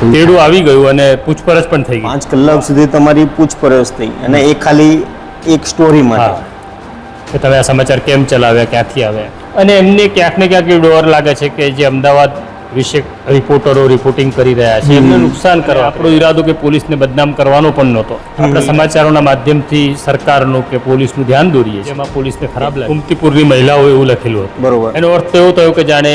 તેડું આવી ગયું અને પૂછપરછ પણ થઈ ગઈ. પાંચ કલાક સુધી તમારી પૂછપરછ થઈ અને એ ખાલી એક સ્ટોરી માટે. કે તમે આ સમાચાર કેમ ચલાવ્યા ક્યાંથી આવ્યા? અને એમને ક્યાંક ને ક્યાંક એવું ડર લાગે છે કે જે અમદાવાદ વિશે રિપોર્ટરો રિપોર્ટિંગ કરી રહ્યા છે એમને નુકસાન કરવા આપણો ઈરાદો કે પોલીસને બદનામ કરવાનો પણ નહોતો. આપણા સમાચારોના માધ્યમથી સરકારનું કે પોલીસનું ધ્યાન દોરીએ છીએ. એમાં પોલીસને ખરાબ લાગે. કુમતીપુરની મહિલાઓ એવું લખેલું હતું. બરોબર. એનો અર્થ એવો થયો કે જાણે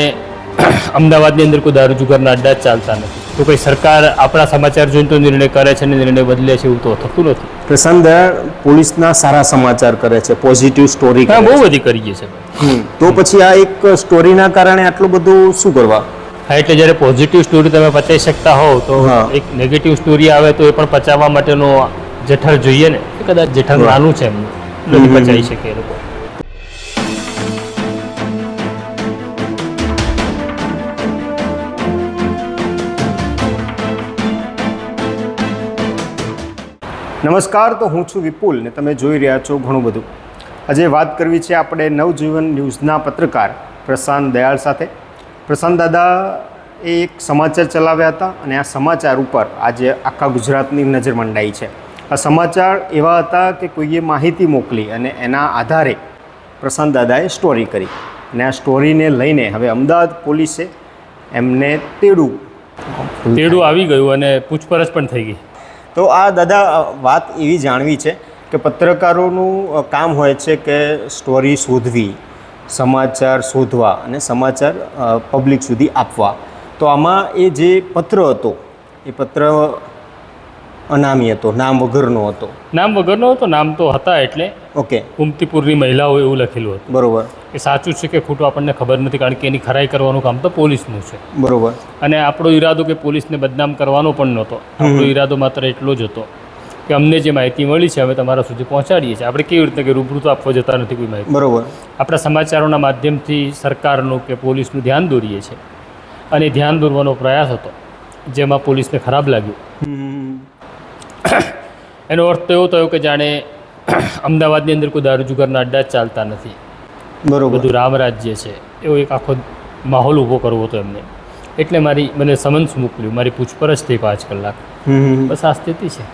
અમદાવાદની અંદર કોઈ દારૂ જુગારના અડ્ડા જ ચાલતા નથી. તો કોઈ સરકાર આપણા સમાચાર જોઈને તો નિર્ણય કરે છે અને નિર્ણય બદલે છે એવું તો થતું નથી. પ્રશાંત પોલીસના સારા સમાચાર કરે છે પોઝિટિવ સ્ટોરી હા બહુ બધી કરીએ છે તો પછી આ એક સ્ટોરીના કારણે આટલું બધું શું કરવા? હા એટલે જ્યારે પોઝિટિવ સ્ટોરી તમે પચાવી શકતા હોવ તો એક નેગેટિવ સ્ટોરી આવે તો એ પણ પચાવવા માટેનો જઠર જોઈએ ને. કદાચ જઠર નાનું છે એમનું નથી પચાવી શકે એ લોકો. નમસ્કાર, તો હું છું વિપુલ ને તમે જોઈ રહ્યા છો ઘણું બધું. આજે વાત કરવી છે આપણે નવજીવન ન્યૂઝના પત્રકાર પ્રશાંત દયાળ સાથે. પ્રશાંત દાદા, એ એક સમાચાર ચલાવ્યા હતા અને આ સમાચાર ઉપર આજે આખા ગુજરાતની નજર મંડાઈ છે. આ સમાચાર એવા હતા કે કોઈએ માહિતી મોકલી અને એના આધારે પ્રશાંત દાદાએ સ્ટોરી કરી. અને આ સ્ટોરીને લઈને હવે અમદાવાદ પોલીસે એમને તેડું. તેડું આવી ગયું અને પૂછપરછ પણ થઈ ગઈ. તો આ દાદા વાત એવી જાણવી છે કે પત્રકારોનું કામ હોય છે કે સ્ટોરી શોધવી, સમાચાર શોધવા અને સમાચાર પબ્લિક સુધી આપવા. તો આમાં એ જે પત્ર હતો, એ પત્ર અનામી હતો નામ વગરનો હતો. નામ વગરનો હતો નામ તો હતા એટલે ઓકે. કુમતીપુરની મહિલાઓ એવું લખેલું હતું. બરોબર. એ સાચું છે કે ખોટું આપણને ખબર નથી કારણ કે એની ખરાઈ કરવાનું કામ તો પોલીસનું છે. બરોબર. અને આપણો ઈરાદો કે પોલીસને બદનામ કરવાનો પણ નહોતો. આપણો ઈરાદો માત્ર એટલો જ હતો કે અમને જે માહિતી મળી છે અમે તમારા સુધી પહોંચાડીએ છીએ. આપણે કેવી રીતે કે રૂબરૂ તો આપવા જતા નથી કોઈ માહિતી. બરોબર. આપણા સમાચારોના માધ્યમથી સરકારનું કે પોલીસનું ધ્યાન દોરીએ છીએ. અને ધ્યાન દોરવાનો પ્રયાસ હતો જેમાં પોલીસને ખરાબ લાગ્યું. એનો અર્થ તો એવો થયો કે જાણે અમદાવાદની અંદર કોઈ દારૂ જુગારના અડ્ડા ચાલતા નથી. બરોબર. બધું રામ રાજ્ય છે. એવો એક આખો માહોલ ઊભો કરવો હતો એમને. એટલે મારી મને સમન્સ મોકલ્યું. મારી પૂછપરછ થઈ પાંચ કલાક. બસ આ સ્થિતિ છે.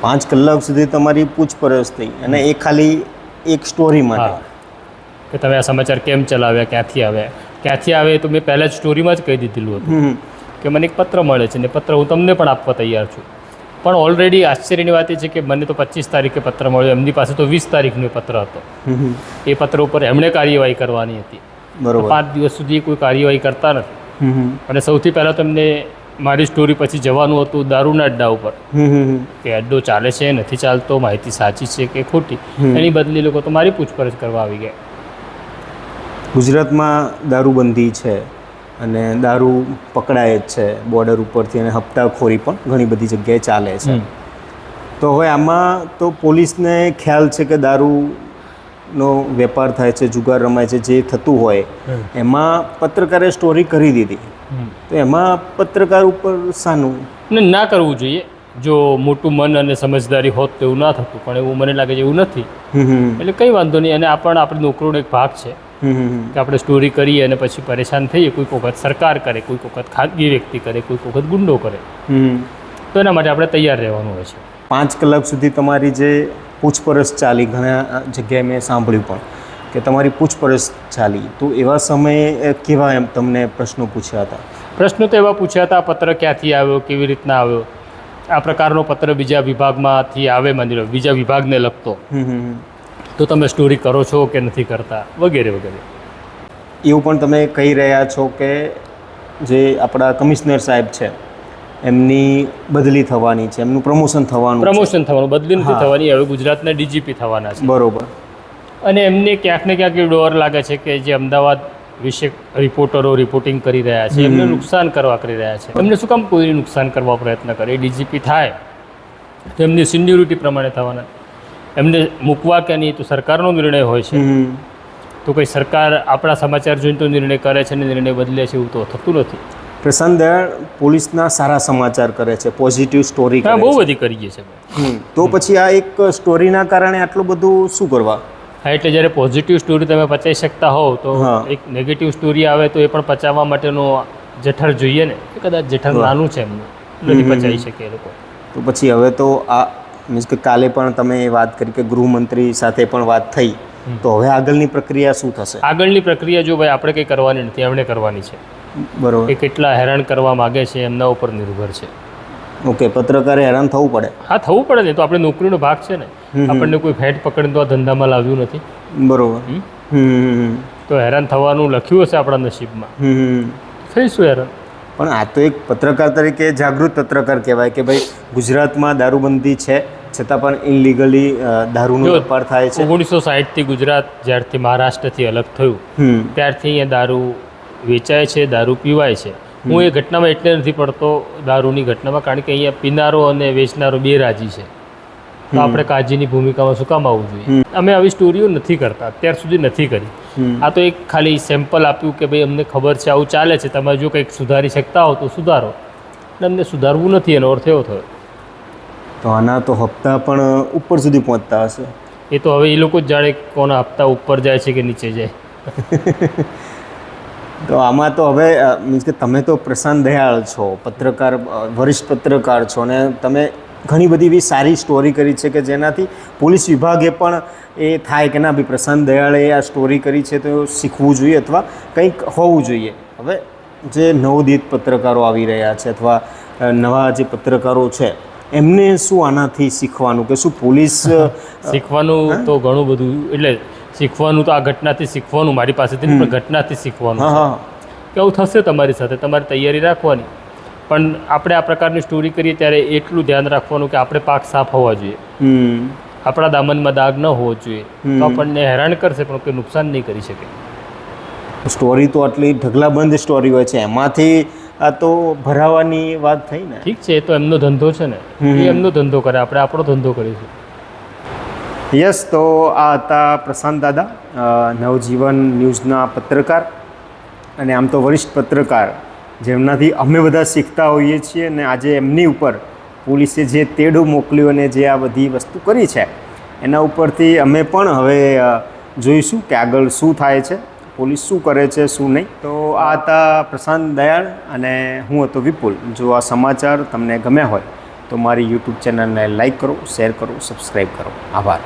પાંચ કલાક સુધી તમારી પૂછપરછ થઈ અને એ ખાલી એક સ્ટોરી માટે. કે તમે આ સમાચાર કેમ ચલાવ્યા ક્યાંથી આવ્યા? ક્યાંથી આવે તો મેં પહેલાં જ સ્ટોરીમાં જ કહી દીધેલું હતું. કે મને એક પત્ર મળે છે ને પત્ર હું તમને પણ આપવા તૈયાર છું. પણ ઓલરેડી આશ્ચર્યની વાત એ છે કે મને તો પચીસ તારીખે પત્ર મળ્યો. એમની પાસે તો વીસ તારીખનો પત્ર હતો. એ પત્ર ઉપર એમણે કાર્યવાહી કરવાની હતી. બરોબર. પાંચ દિવસ સુધી કોઈ કાર્યવાહી કરતા નથી. અને સૌથી પહેલાં તમને મારી સ્ટોરી પછી જવાનું હતું દારૂના અડ્ડા ઉપર. કે અડ્ડો ચાલે છે નથી ચાલતો માહિતી સાચી છે કે ખોટી. એની બદલે લોકો તો મારી પૂછપરછ કરવા આવી ગયા. ગુજરાતમાં દારૂબંધી છે. અને દારૂ પકડાય જ છે બોર્ડર ઉપરથી અને હપ્તાખોરી પણ ઘણી બધી જગ્યાએ ચાલે છે. તો હવે આમાં તો પોલીસને ખ્યાલ છે કે દારૂનો વેપાર થાય છે જુગાર રમાય છે જે થતું હોય એમાં પત્રકારે સ્ટોરી કરી દીધી. તો એમાં પત્રકાર ઉપર શાનું? ના કરવું જોઈએ. જો મોટું મન અને સમજદારી હોત તો એવું ના થતું પણ એવું મને લાગે છે એવું નથી. એટલે કંઈ વાંધો નહીં અને આ પણ આપણી નોકરીનો એક ભાગ છે. કે આપણે સ્ટોરી કરીએ અને પછી પરેશાન થઈએ કોઈક વખત સરકાર કરે કોઈક વખત ખાનગી વ્યક્તિ કરે કોઈક વખત ગુંડો કરે. હમ. તો એના માટે આપણે તૈયાર રહેવાનું હોય છે. પાંચ કલાક સુધી તમારી જે પૂછપરછ ચાલી ઘણા જગ્યાએ મેં સાંભળ્યું પણ કે તમારી પૂછપરછ ચાલી તો એવા સમયે કેવા એમ તમને પ્રશ્નો પૂછ્યા હતા? પ્રશ્નો તો એવા પૂછ્યા હતા પત્ર ક્યાંથી આવ્યો કેવી રીતના આવ્યો? આ પ્રકારનો પત્ર બીજા વિભાગમાંથી આવે માની લો બીજા વિભાગને લગતો. હમ હમ હમ. તો તમે સ્ટોરી કરો છો કે નથી કરતા? વગેરે વગેરે. એવું પણ તમે કહી રહ્યા છો કે જે આપણા કમિશનર સાહેબ છે એમની બદલી થવાની છે એમનું પ્રમોશન થવાનું પ્રમોશન થવાનું બદલી નથી થવાની હવે ગુજરાતના ડીજીપી થવાના છે. બરોબર. અને એમને ક્યાંક ને ક્યાંક ડોર ડર લાગે છે કે જે અમદાવાદ વિશે રિપોર્ટરો રિપોર્ટિંગ કરી રહ્યા છે એમને નુકસાન કરવા કરી રહ્યા છે. એમને શું કામ કોઈ નુકસાન કરવા પ્રયત્ન કરે? ડીજીપી થાય તો એમની સિન્યુરિટી પ્રમાણે થવાના. એમને મૂકવા કે નહીં તો સરકારનો નિર્ણય હોય છે. તો કંઈ સરકાર આપણા સમાચાર જોઈને તો નિર્ણય કરે છે અને નિર્ણય બદલે છે એવું તો થતું નથી. પ્રશાંત દયાળ પોલીસના સારા સમાચાર કરે છે પોઝિટિવ સ્ટોરી હા બહુ બધી કરીએ છીએ તો પછી આ એક સ્ટોરીના કારણે આટલું બધું શું કરવા? હા એટલે જ્યારે પોઝિટિવ સ્ટોરી તમે પચાવી શકતા હોવ તો. એક નેગેટિવ સ્ટોરી આવે તો એ પણ પચાવવા માટેનો જઠર જોઈએ ને. કદાચ જઠર. નાનું છે એમનું. નથી પચાવી શકે એ લોકો. તો પછી હવે તો આ મીન્સ કે કાલે પણ તમે વાત કરી કે ગૃહમંત્રી સાથે પણ વાત થઈ તો હવે આગળની પ્રક્રિયા શું થશે? આગળની પ્રક્રિયા જો ભાઈ આપણે કંઈ કરવાની નથી એમણે કરવાની છે. બરોબર. એ કેટલા હેરાન કરવા માગે છે એમના ઉપર નિર્ભર છે. ઓકે પત્રકારે હેરાન થવું પડે? હા થવું પડે ને તો આપણે નોકરીનો ભાગ છે ને. આપણને કોઈ ફેટ પકડીને તો આ ધંધામાં લાવ્યું નથી. બરોબર. તો હેરાન થવાનું લખ્યું હશે આપણા નસીબમાં. થઈશું હેરાન. પણ આ તો એક પત્રકાર તરીકે જાગૃત પત્રકાર કહેવાય કે ભાઈ ગુજરાતમાં દારૂબંધી છે છતાં પણ ઇનલીગલી દારૂનો વેપાર થાય છે. ઓગણીસો સાહીઠથી ગુજરાત જ્યારથી મહારાષ્ટ્રથી અલગ થયું ત્યારથી અહીંયા દારૂ વેચાય છે દારૂ પીવાય છે. હું એ ઘટનામાં એટલે નથી પડતો દારૂની ઘટનામાં કારણ કે અહીંયા પીનારો અને વેચનારો બે રાજી છે. તો આપણે કાજીની ભૂમિકામાં શું કામ આવવું જોઈએ? અમે આવી સ્ટોરીઓ નથી કરતા અત્યાર સુધી નથી કરી. આ તો એક ખાલી સેમ્પલ આપ્યું કે ભાઈ અમને ખબર છે આવું ચાલે છે તમે જો કંઈક સુધારી શકતા હો તો સુધારો. એટલે અમને સુધારવું નથી એનો અર્થ એવો થયો. તો આના તો હપ્તા પણ ઉપર સુધી પહોંચતા હશે. એ તો હવે એ લોકો જ જાણે કોના હપ્તા ઉપર જાય છે કે નીચે જાય. તો આમાં તો હવે મીન્સ કે તમે તો પ્રશાંત દયાળ છો પત્રકાર વરિષ્ઠ પત્રકાર છો અને તમે ઘણી બધી એવી સારી સ્ટોરી કરી છે કે જેનાથી પોલીસ વિભાગે પણ એ થાય કે ના ભાઈ પ્રશાંત દયાળે આ સ્ટોરી કરી છે તો શીખવું જોઈએ અથવા કંઈક હોવું જોઈએ. હવે જે નવોદિત પત્રકારો આવી રહ્યા છે અથવા નવા જે પત્રકારો છે એમને શું આનાથી શીખવાનું કે શું પોલીસ શીખવાનું તો ઘણું બધું એટલે શીખવાનું તો આ ઘટનાથી શીખવાનું મારી પાસેથી પણ ઘટનાથી શીખવાનું. કે આવું થશે તમારી સાથે તમારી તૈયારી રાખવાની. પણ આપણે આ પ્રકારની સ્ટોરી કરીએ ત્યારે એટલું ધ્યાન રાખવાનું કે આપણે પાક સાફ હોવા જોઈએ. આપણા દામનમાં દાગ ન હોવો જોઈએ. તો આપણને હેરાન કરશે પણ કોઈ નુકસાન નહીં કરી શકે. સ્ટોરી તો આટલી ઢગલાબંધ સ્ટોરી હોય છે. એમાંથી આ તો ભરાવાની વાત થઈ ને. ઠીક છે એ તો એમનો ધંધો છે ને. એ એમનો ધંધો કરે આપણે આપણો ધંધો કરીશું. યસ તો આ હતા પ્રશાંત દાદા નવજીવન ન્યૂઝના પત્રકાર અને આમ તો વરિષ્ઠ પત્રકાર જેમનાથી અમે બધા શીખતા હોઈએ છીએ અને આજે એમની ઉપર પોલીસે જે તેડું મોકલ્યું અને જે આ બધી વસ્તુ કરી છે એના ઉપરથી અમે પણ હવે જોઈશું કે આગળ શું થાય છે. પોલીસ શું કરે છે, શું નહીં? તો આ હતા પ્રશાંત દયાળ અને હું હતો વિપુલ. જો આ સમાચાર તમને ગમ્યા હોય, તો મારી યુટ્યુબ ચેનલને લાઈક કરો, શેર કરો, સબસ્ક્રાઈબ કરો. આભાર.